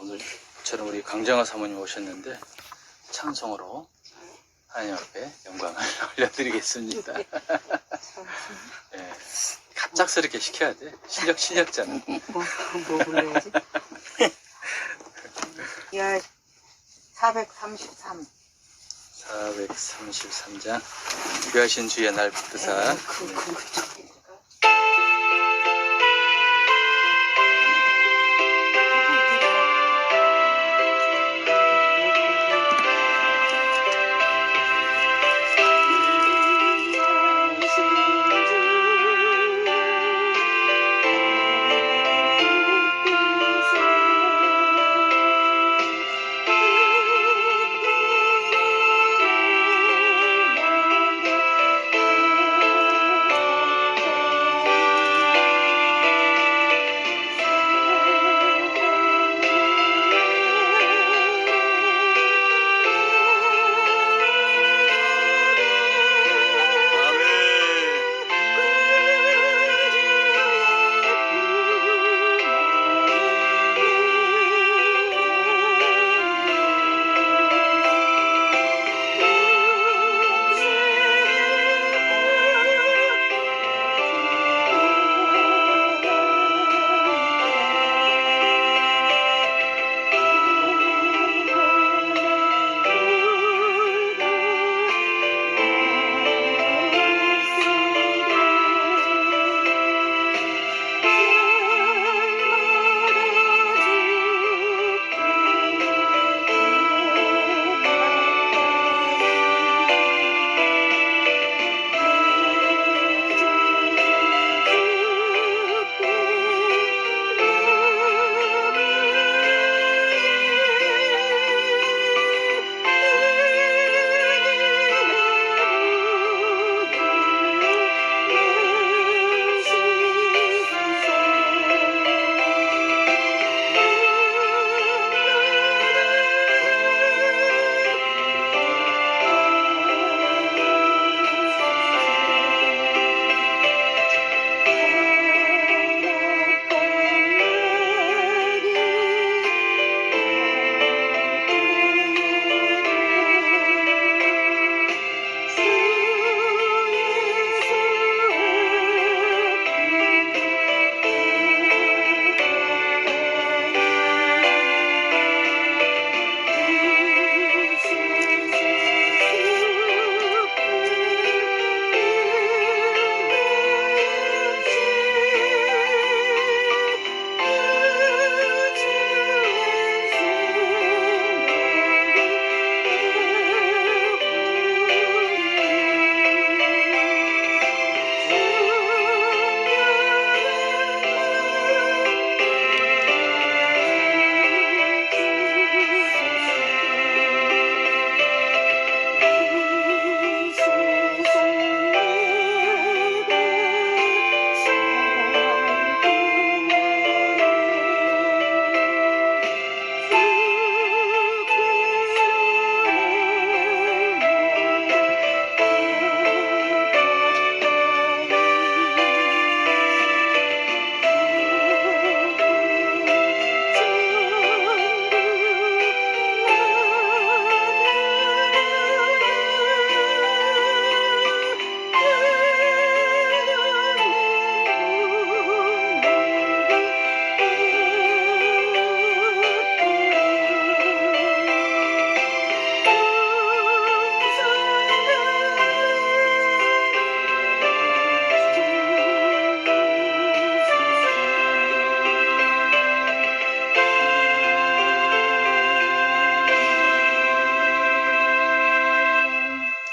오늘처럼 우리 강정아 사모님 오셨는데 찬송으로 하나님 앞에 영광을 올려드리겠습니다. 예, 갑작스럽게 시켜야 돼. 실력 실력자는. 뭐, 뭐 불러야지? 야, 433. 433장 귀하신 주의 날 붙드사 그, 그, 그,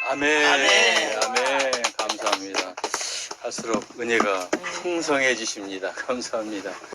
아멘. 아멘. 아멘. 감사합니다. 할수록 은혜가 풍성해지십니다. 감사합니다.